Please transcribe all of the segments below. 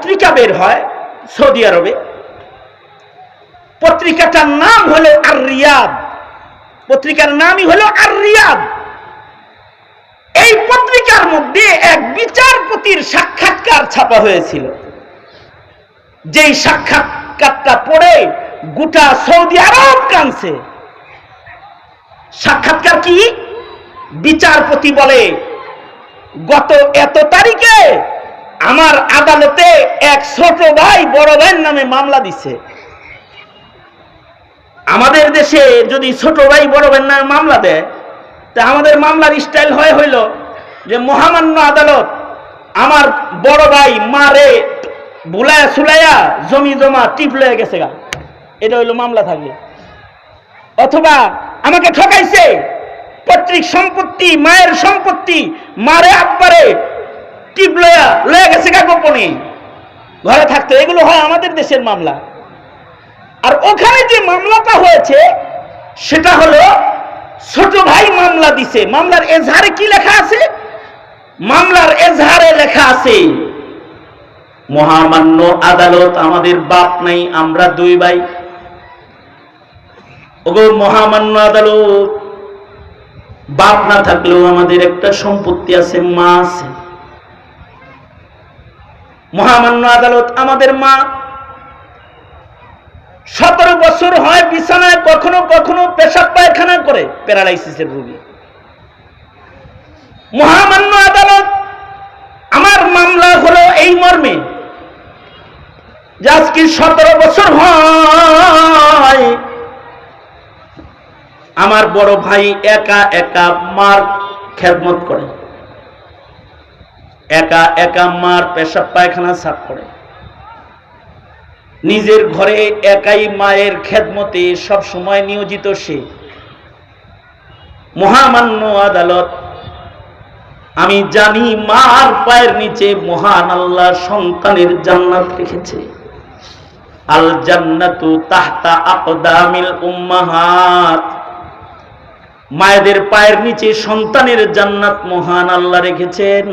পত্রিকা বের হয় সৌদি আরবে। পত্রিকাটার নাম হলো আর রিয়াদ পত্রিকার নামই হলো আর রিয়াদ এই পত্রিকার মধ্যে এক বিচারপতির সাক্ষাৎকার ছাপা হয়েছিল। যেই সাক্ষাৎকারটা পড়ে গোটা সৌদি আরব কানছে সাক্ষাৎকার কি? বিচারপতি বলে, গত এত তারিখে আমার আদালতে এক ছোট ভাই বড় ভাইয়ের নামে মামলা দিছে। আমাদের দেশে যদি ছোট ভাই বড় ভাইয়ের নামে মামলা দেয়, তা আমাদের মামলার স্টাইল হয় হইল যে মহামান্য আদালত আমার বড় ভাই মারে, বুলায়া সুলাইয়া জমি জমা টিপ লয়ে গেছে গা। এটা হইল মামলা থাকে। অথবা আমাকে ঠকাইছে, পৈতৃক সম্পত্তি, মায়ের সম্পত্তি, মারে আব্বারে টিপ লয়া লয়ে গেছে গা গোপনে। ঘরে থাকতো, এগুলো হয় আমাদের দেশের মামলা। আর ওখানে যে মামলাটা হয়েছে, সেটা হলো, ছোট ভাই মামলা দিছে। মামলার এজহারে কি লেখা আছে? মামলার এজহারে লেখা আছে, মহামান্য আদালত আমাদের বাপ নাই, আমরা দুই ভাই। ওগো মহামান্য আদালত, বাপ না থাকলেও আমাদের একটা সম্পত্তি আছে, মা আছে। মহামান্য আদালত আমাদের মা সতেরো বছর হয় বিছানায় কখনো কখনো পেশাব পায়খানা করে প্যারালাইসিসের রোগী। মহামান্য আদালত আমার মামলা হলো এই মর্মে যে আজকে সতেরো বছর হয়। আমার বড় ভাই একা একা মার খেদমত করে। একা একা মার পেশাব পায়খানা সাফ করে নিজের ঘরে একাই মায়ের খেদমতে সব সময় নিয়োজিত সে। মহামান্য আদালত, আমি জানি মার পায়ের নিচে মহান আল্লাহ সন্তানের জান্নাত রেখেছে। আল জান্নাতু তাহতা আকদামিল উম্মাহাত। মায়েদের পায়ের নিচে সন্তানের জান্নাত মহান আল্লাহ রেখেছেন।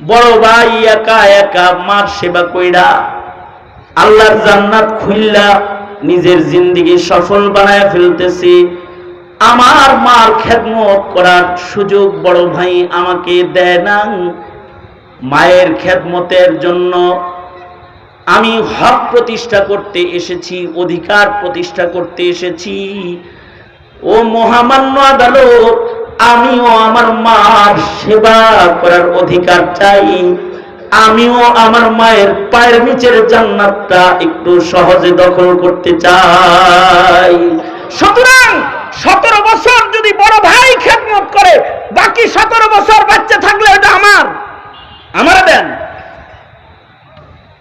বড় ভাই, একা একা মার সেবা কইরা আল্লাহর জান্নাত খুললা নিজের জিন্দিগি সফল বানায় ফেলতেছি। আমার মার খেদমত করার সুযোগ বড় ভাই আমাকে দেয় না মায়ের খেদমতের জন্য আমি হক প্রতিষ্ঠা করতে এসেছি, অধিকার প্রতিষ্ঠা করতে এসেছি। ও মহামান্য আদালত আমিও আমার মার সেবা করার অধিকার চাই। আমিও আমার মায়ের পায়ের নিচের জান্নাতটা একটু সহজে দখল করতে চাই। সুতরাং সতেরো বছর যদি বড় ভাই খেদমত করে বাকি সতেরো বছর বাচ্চা থাকলে এটা আমার। আমার দেন।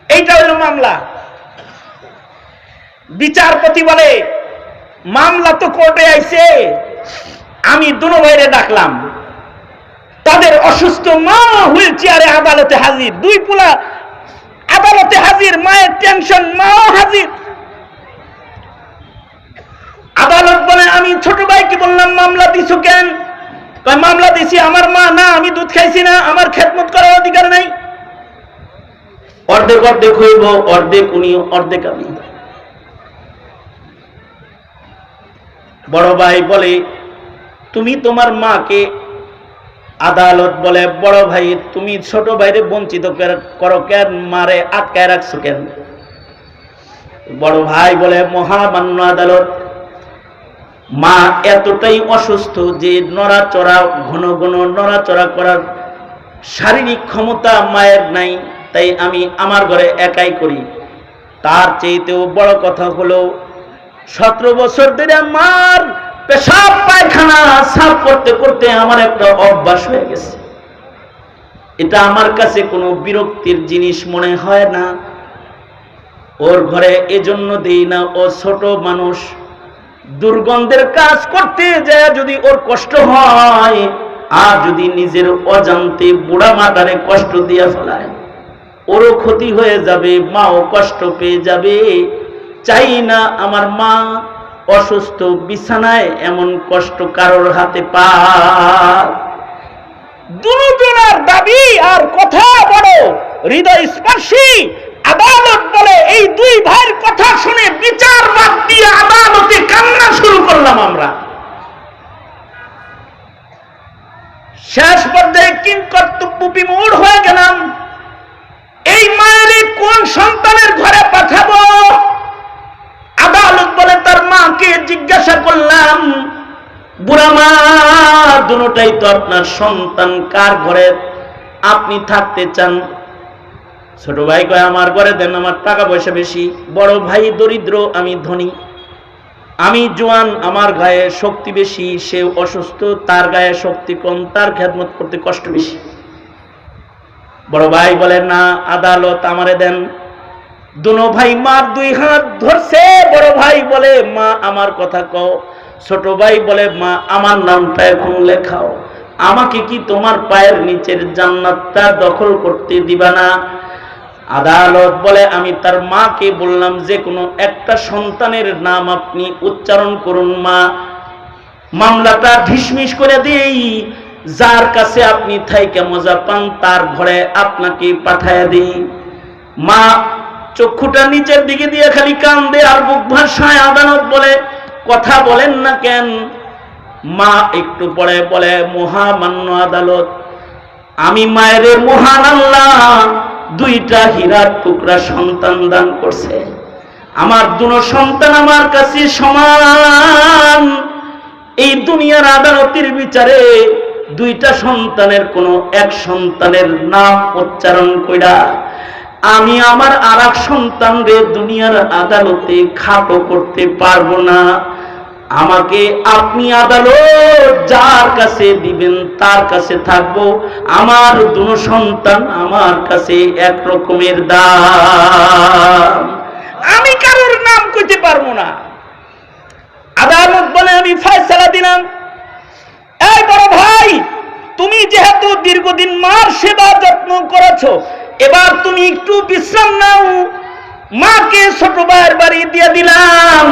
এইটা হলো মামলা। বিচারপতি বলে মামলা তো কোর্টে আইছে। আমি দুনো ভাইরে ডাকলাম। তাদের অসুস্থ মা হুইল চেয়ারে আদালতে হাজির, দুই পোলা আদালতে হাজির, মায়ের টেনশন, মাও হাজির। আদালত বলে, আমি ছোট ভাইকে বললাম, মামলা দিছো কেন? মামলা দিছি, আমার মা, না, আমি দুধ খাইছি না, আমার খেদমত করার অধিকার নাই। অর্ধেক অর্ধেক হইব, অর্ধেক উনি, অর্ধেক আমি। বড় ভাই বলে তুমি তোমার মাকে আদালত বলে, বড় ভাই, তুমি ছোট ভাইরে বঞ্চিত করো কেন? মারে আটকায় রাখছো কেন? বড় ভাই বলে, মহামান্য আদালত, মা এতটাই অসুস্থ যে নড়াচড়া, ঘন ঘন নড়াচড়া করার শারীরিক ক্ষমতা মায়ের নাই, তাই আমি আমার ঘরে একাই করি। তার চেয়েতেও বড় কথা হলো, সতেরো বছর ধরে আমার পেশাব পায়খানা সাফ করতে করতে আমার একটা অভ্যাস হয়ে গেছে। এটা আমার কাছে কোনো বিরক্তির জিনিস মনে হয় না। ওর ঘরে এজন্য দেই না, ও ছোট মানুষ। দুর্গন্ধের কাজ করতে যায় যদি ওর কষ্ট হয়, আর যদি নিজের অজান্তে বুড়া মাটারে কষ্ট দিয়ে ফেলায়। ওরও ক্ষতি হয়ে যাবে, মাও কষ্ট পেয়ে যাবে। চাই না আমার মা অসুস্থ বিছানায় এমন কষ্ট কারোর হাতে পা। দুজনের দাবি আর কথা বড় হৃদয় স্পর্শী আদালত বলে এই দুই ভাইয়ের কথা শুনে বিচার বাদ দিয়ে আদালতে কান্না শুরু করলাম আমরা। শেষ পর্যায়ে কিং কর্তব্য বিমূঢ় হয়ে গেলাম। এই মায়ের কোন সন্তানের ঘরে পাঠাবো? মাকে জিজ্ঞাসা করলাম, বুড়া মা, দুটাই তো আপনার সন্তান কার ঘরে আপনি থাকতে চান? ছোট ভাই কয়, আমার ঘরে দেন, আমার টাকা পয়সা বেশি। বড় ভাই দরিদ্র, আমি ধনী। আমি জোয়ান, আমার গায়ে শক্তি বেশি। সে অসুস্থ, তার গায়ে শক্তি কম, তার খেদমত করতে কষ্ট বেশি। বড় ভাই বলেন না, আদালত আমারে দেন। দুনো ভাই মার দুই হাত ধরছে, বড় ভাই বলে, মা, আমার কথা কও। ছোট ভাই বলে, মা, আমার নামটা এখন লেখাও। আমাকে কি তোমার পায়ের নিচের জান্নাতটা দখল করতে দিবা না? আদালত বলে, আমি তার মাকে বললাম যে, কোনো একটা সন্তানের নাম আপনি উচ্চারণ করুন, মা। মামলাটা ঢিসমিস করে দেই। যার কাছে আপনি থাইকে মজা পান, তার ঘরে আপনাকে পাঠায় দিই। মা চক্ষুটা নিচের দিকে দিয়ে খালি কান্দে আর বুক ভাষায় আদালত বলে, কথা বলেন না কেন? মা একটু পরে বলে, মহামান্য আদালত, আমি মায়ের মহান আল্লাহ, দুইটা হীরার টুকরা সন্তান দান করছে। আমার দুনো সন্তান আমার কাছে সমান। এই দুনিয়ার আদালতের বিচারে দুইটা সন্তানের কোনো এক সন্তানের নাম উচ্চারণ কইরা আমি আমার আর এক সন্তান দুনিয়ার আদালতে খাটো করতে পারব না। আমাকে আপনি আদালত যার কাছে দিবেন তার কাছে থাকব। আমার দুনো সন্তান আমার কাছে এক রকমের দাম। আমি কারোর নাম কইতে পারব না। আদালত বলে, আমি ফয়সালা দিলাম। এই বড় ভাই, তুমি যেহেতু দীর্ঘদিন মার সেবা যত্ন করেছ এবার তুমি একটু বিশ্রাম নাও। মাকে ছোট ভাইয়ের বাড়ি দিয়ে দিলাম।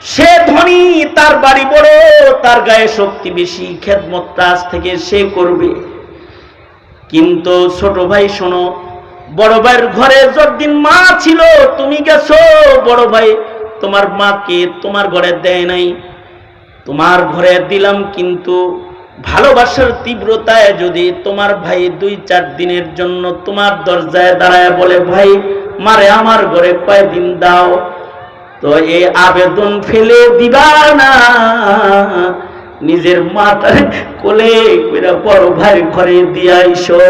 সে ধনী, তার বাড়ি বড়, তার গায়ে শক্তি বেশি, খেদমত আজ থেকে সে করবে। কিন্তু ছোট ভাই, শোনো, বড় ভাইয়ের ঘরে যতদিন মা ছিল, তুমি গেছো, বড় ভাই তোমার মাকে তোমার ঘরে দেয় নাই। তোমার ঘরে দিলাম, কিন্তু ভালোবাসার তীব্রতায় যদি তোমার ভাই দুই চার দিনের জন্য তোমার দরজায় দাঁড়ায় বলে, ভাই, মারে আমার ঘরে কয়দিন দাও? তো এই আবেদন ফেলে দিবা না। নিজের মাথায় কোলে বড় ভাই ঘরে দিয়া আইসো।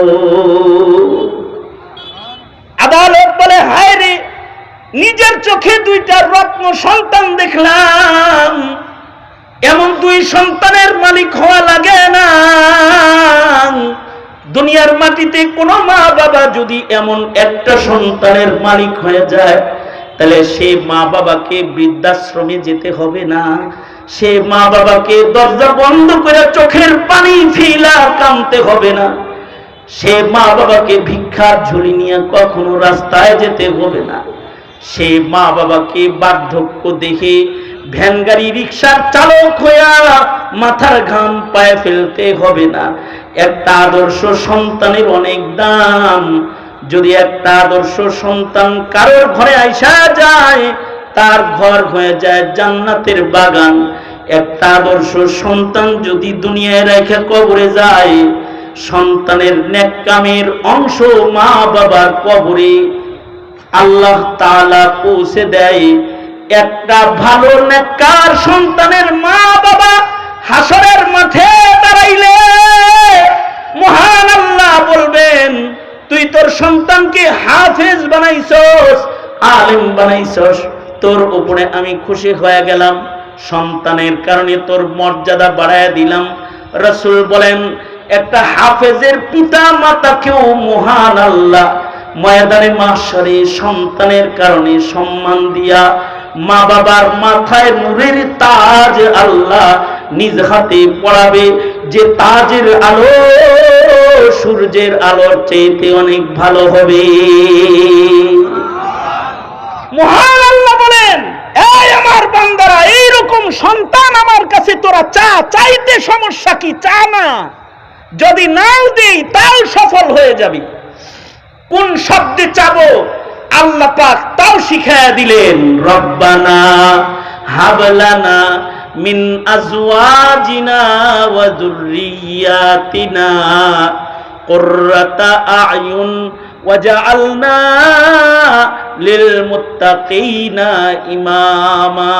আদালত বলে, হায় রে, নিজের চোখে দুইটা রত্ন সন্তান দেখলাম। সন্তানের মালিক হওয়া লাগে না। দুনিয়ার মাটিতে কোনো মা বাবা যদি এমন একটা সন্তানের মালিক হয়ে যায়, তাহলে সে মা বাবাকে বৃদ্ধাশ্রমে যেতে হবে না। সে মা বাবাকে দরজা বন্ধ করে চোখের পানি ফিলা কামতে হবে না। সে মা বাবাকে ভিক্ষার ঝুলি নিয়ে কখনো রাস্তায় যেতে হবে না। সে মা বাবাকে বার্ধক্য দেখে ভ্যান গাড়ি রিক্সার চালক হইয়া মাথার ঘাম পায়ে ফেলতে হবে না। একটা আদর্শ সন্তানের অনেক দাম। যদি একটা আদর্শ সন্তান কারোর ঘরে আইসা যায়, তার ঘর হয়ে যায় জান্নাতের বাগান। একটা আদর্শ সন্তান যদি দুনিয়ায় রেখে কবরে যায়, সন্তানের নেকামের অংশ মা বাবার কবরে আল্লাহ তাআলা পৌঁছে দেয়। একটা ভালো নেককার সন্তানের মা বাবা হাসরের মাঠে দাঁড়াইলে মহান আল্লাহ বলবেন, তুই তোর সন্তানকে হাফেজ বানাইছস, আলেম বানাইছস, তোর উপরে আমি খুশি হয়ে গেলাম। সন্তানের কারণে তোর মর্যাদা বাড়ায় দিলাম। রসুল বলেন, একটা হাফেজের পিতা মাতাকেও মহান আল্লাহ ময়দানে মাসরে সন্তানের কারণে সম্মান দিয়া মা বাবার মাথায় নূরের তাজ আল্লাহ নিজ হাতে পড়াবে যে তাজের আলো সূর্যের আলোর চেয়েতে অনেক ভালো হবে। মহান বলেন, এই আমার বান্দারা, এইরকম সন্তান আমার কাছে তোরা চা, চাইতে সমস্যা কি? চা না। যদি নাও দেই, তাও সফল হয়ে যাবি। কোন শব্দে চাবো? আল্লাহ পাক তাও শিখায়া দিলেন, রব্বানা হাবলানা মিন আজওয়াজিনা ওয়া যুররিয়াতিনা কুররাতা আয়ুন ওয়াজআলনা লিল মুত্তাকিনা ইমামা।